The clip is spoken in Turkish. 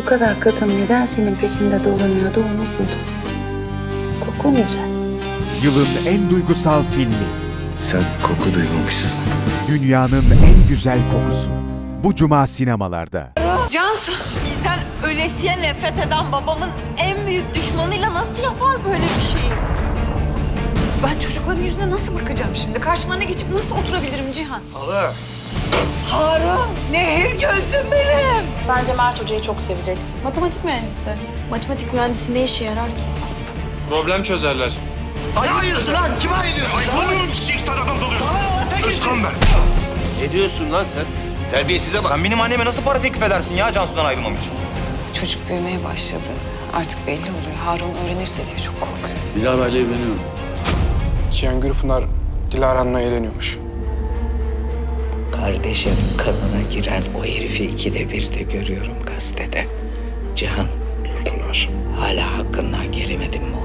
Bu kadar kadın neden senin peşinde dolanıyordu onu buldum. Kokun güzel. Yılın en duygusal filmi. Sen koku duymamışsın. Dünyanın en güzel kokusu. Bu cuma sinemalarda. Cansu, bizden ölesiye nefret eden babamın en büyük düşmanıyla nasıl yapar böyle bir şeyi? Ben çocukların yüzüne nasıl bakacağım şimdi? Karşılarına geçip nasıl oturabilirim Cihan? Hala. Harun, nehir gözüm benim. Bence Mert Hoca'yı çok seveceksin. Matematik mühendisi. Matematik mühendisi ne işe yarar ki? Problem çözerler. Ne ayıyorsun lan? Kime ayıyorsun kişi iki tane adam dalıyorsun. Özkan ben. Ne diyorsun lan sen? Terbiyesize bak. Sen benim anneme nasıl para teklif edersin ya Cansu'dan ayrılmam için? Çocuk büyümeye başladı. Artık belli oluyor. Harun öğrenirse diye çok korkuyor. Dilara ile evleniyorum. Cihan Gürpınar Dilara Hanım'la eğleniyormuş. Kardeşim kanına giren o herifi ikide bir de görüyorum gazetede. Cihan. Hala hakkından gelemedin mi?